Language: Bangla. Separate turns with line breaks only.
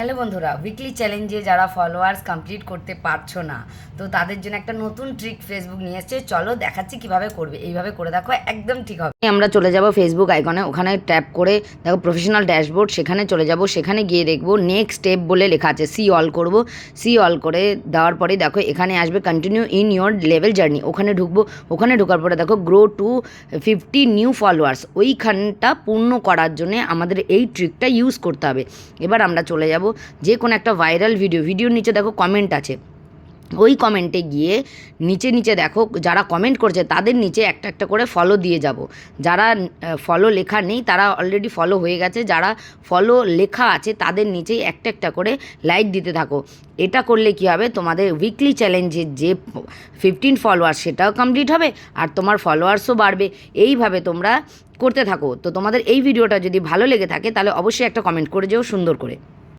হ্যালো বন্ধুরা উইকলি চ্যালেঞ্জে যারা ফলোয়ার্স কমপ্লিট করতে পারছ না, তো তাদের জন্য একটা নতুন ট্রিক ফেসবুক নিয়ে এসেছে। চলো দেখাচ্ছি কীভাবে করবে, এইভাবে করে দেখো, একদম ঠিক হবে। আমরা চলে যাব ফেসবুক আইকনে ওখানে ট্যাপ করে দেখো প্রফেশনাল ড্যাশবোর্ড সেখানে চলে যাব, সেখানে গিয়ে দেখব নেক্সট স্টেপ বলে লেখা আছে সি অল করব। সি অল করে দেওয়ার পরে দেখো এখানে আসবে continue in your level journey ওখানে ঢুকবো, ওখানে ঢোকার পরে দেখো grow to fifty new followers ওইখানটা পূর্ণ করার জন্য আমাদের এই ট্রিকটা ইউজ করতে হবে। এবার আমরা চলে যাব যে কোনো একটা ভাইরাল ভিডিও ভিডিওর নিচে দেখো কমেন্ট আছে। ওই কমেন্টে গিয়ে নিচে নিচে দেখো যারা কমেন্ট করছে তাদের নিচে একটা একটা করে ফলো দিয়ে যাব। যারা ফলো লেখা নেই তারা অলরেডি ফলো হয়ে গেছে। যারা ফলো লেখা আছে তাদের নিচেই একটা একটা করে লাইক দিতে থাকো। এটা করলে কি হবে? তোমাদের উইকলি চ্যালেঞ্জের যে ফিফটিন ফলোয়ার্স সেটাও কমপ্লিট হবে আর তোমার ফলোয়ার্সও বাড়বে। এইভাবে তোমরা করতে থাকো। তো তোমাদের এই ভিডিওটা যদি ভালো লেগে থাকে তাহলে অবশ্যই একটা কমেন্ট করে যেও সুন্দর করে।